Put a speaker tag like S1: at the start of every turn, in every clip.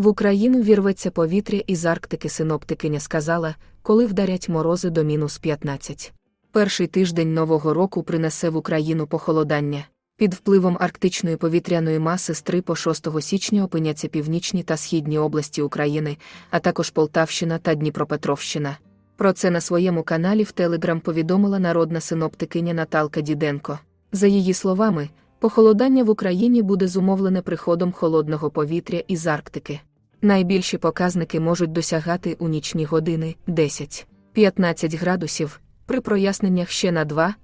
S1: В Україну вірветься повітря із Арктики синоптикиня сказала, коли вдарять морози до мінус 15. Перший тиждень Нового року принесе в Україну похолодання. Під впливом арктичної повітряної маси з 3 по 6 січня опиняться північні та східні області України, а також Полтавщина та Дніпропетровщина. Про це на своєму каналі в Телеграм повідомила народна синоптикиня Наталка Діденко. За її словами, похолодання в Україні буде зумовлене приходом холодного повітря із Арктики. Найбільші показники можуть досягати у нічні години 10-15 градусів, при проясненнях ще на 2-3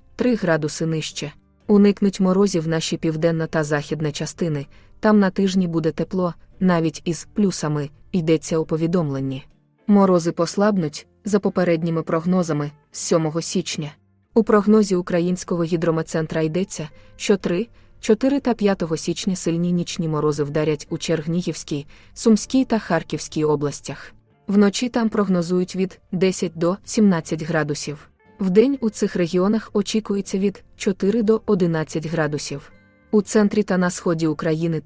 S1: градуси нижче. Уникнуть морозів наші південна та західна частини, там на тижні буде тепло, навіть із плюсами, йдеться у повідомленні. Морози послабнуть, за попередніми прогнозами, з 7 січня. У прогнозі Українського гідрометцентра йдеться, що 3, 4 та 5 січня сильні нічні морози вдарять у Чернігівській, Сумській та Харківській областях. Вночі там прогнозують від 10 до 17 градусів. Вдень у цих регіонах очікується від 4 до 11 градусів. У центрі та на сході України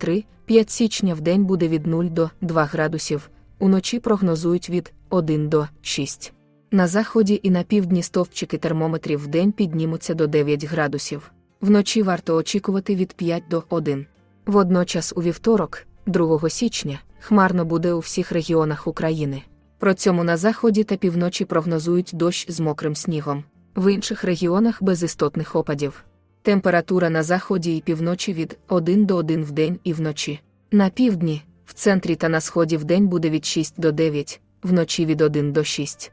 S1: 3-5 січня в день буде від 0 до 2 градусів, уночі прогнозують від 1 до 6. На заході і на півдні стовпчики термометрів в день піднімуться до 9 градусів. Вночі варто очікувати від 5 до 1. Водночас у вівторок, 2 січня, хмарно буде у всіх регіонах України. Про цьому на заході та півночі прогнозують дощ з мокрим снігом. В інших регіонах без істотних опадів. Температура на заході і півночі від 1 до 1 в день і вночі. На півдні, в центрі та на сході в день буде від 6 до 9, вночі від 1 до 6.